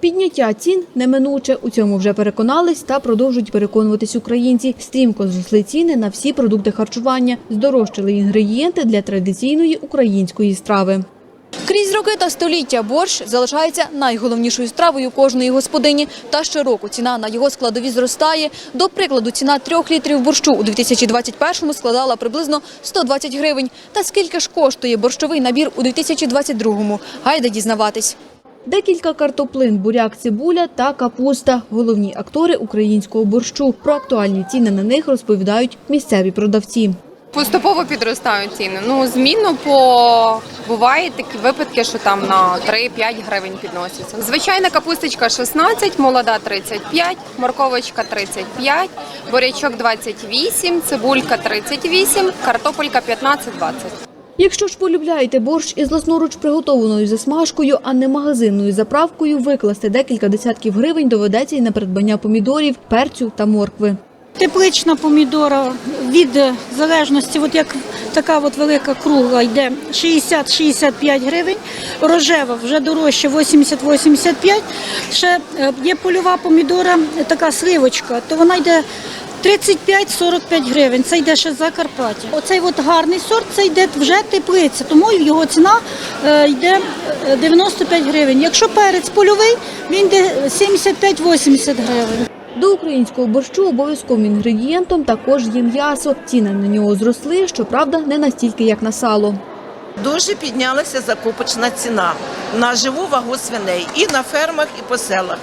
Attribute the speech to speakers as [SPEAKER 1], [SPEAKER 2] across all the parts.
[SPEAKER 1] Підняття цін неминуче. У цьому вже переконались та продовжують переконуватись українці. Стрімко зросли ціни на всі продукти харчування. Здорожчали інгредієнти для традиційної української страви. Крізь роки та століття борщ залишається найголовнішою стравою кожної господині. Та щороку ціна на його складові зростає. До прикладу, ціна трьох літрів борщу у 2021-му складала приблизно 120 гривень. Та скільки ж коштує борщовий набір у 2022-му? Гайда дізнаватись. Декілька картоплин, буряк, цибуля та капуста – головні актори українського борщу. Про актуальні ціни на них розповідають місцеві продавці.
[SPEAKER 2] Поступово підростають ціни. Ну, змінно по бувають такі випадки, що там на 3-5 гривень підносяться. Звичайна капусточка 16, молода 35, морковочка 35, бурячок 28, цибулька 38, картопелька 15-20.
[SPEAKER 1] Якщо ж полюбляєте борщ із власноруч приготованою засмажкою, а не магазинною заправкою, викласти декілька десятків гривень доведеться й на придбання помідорів, перцю та моркви.
[SPEAKER 3] Теплична помідора від залежності, от як така от велика кругла йде 60-65 гривень, рожева вже дорожче 80-85. Ще е, є польова помідора, така сливочка, то вона йде 35-45 гривень. Це йде ще з Закарпаття. Оцей от гарний сорт, це йде вже теплиця, тому його ціна е, йде е, 95 гривень. Якщо перець польовий, він йде 75-80 гривень.
[SPEAKER 1] До українського борщу обов'язковим інгредієнтом також є м'ясо. Ціни на нього зросли, щоправда, не настільки, як на сало.
[SPEAKER 4] Дуже піднялася закупочна ціна на живу вагу свиней і на фермах, і по селах.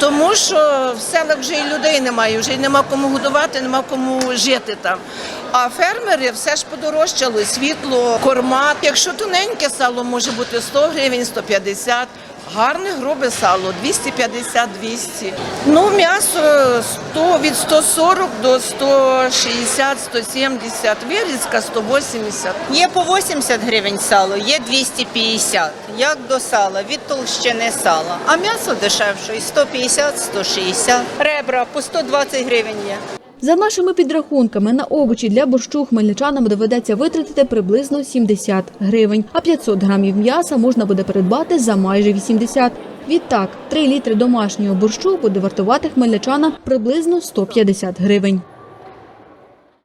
[SPEAKER 4] Тому що в селах вже і людей немає, вже й нема кому годувати, нема кому жити там. А фермери все ж подорожчало, світло, корма. Якщо тоненьке сало може бути 100 гривень, 150 Гарне грубе сало 250-200. Ну, м'ясо 100, від 140 до 160, 170, вирізка 180.
[SPEAKER 5] Є по 80 гривень сало, є 250, як до сала, від толщини сала. А м'ясо дешевше, і 150, 160. Ребра по 120 гривень є.
[SPEAKER 1] За нашими підрахунками, на овочі для борщу хмельничанам доведеться витратити приблизно 70 гривень, а 500 грамів м'яса можна буде придбати за майже 80. Відтак, 3 літри домашнього борщу буде вартувати хмельничана приблизно 150 гривень.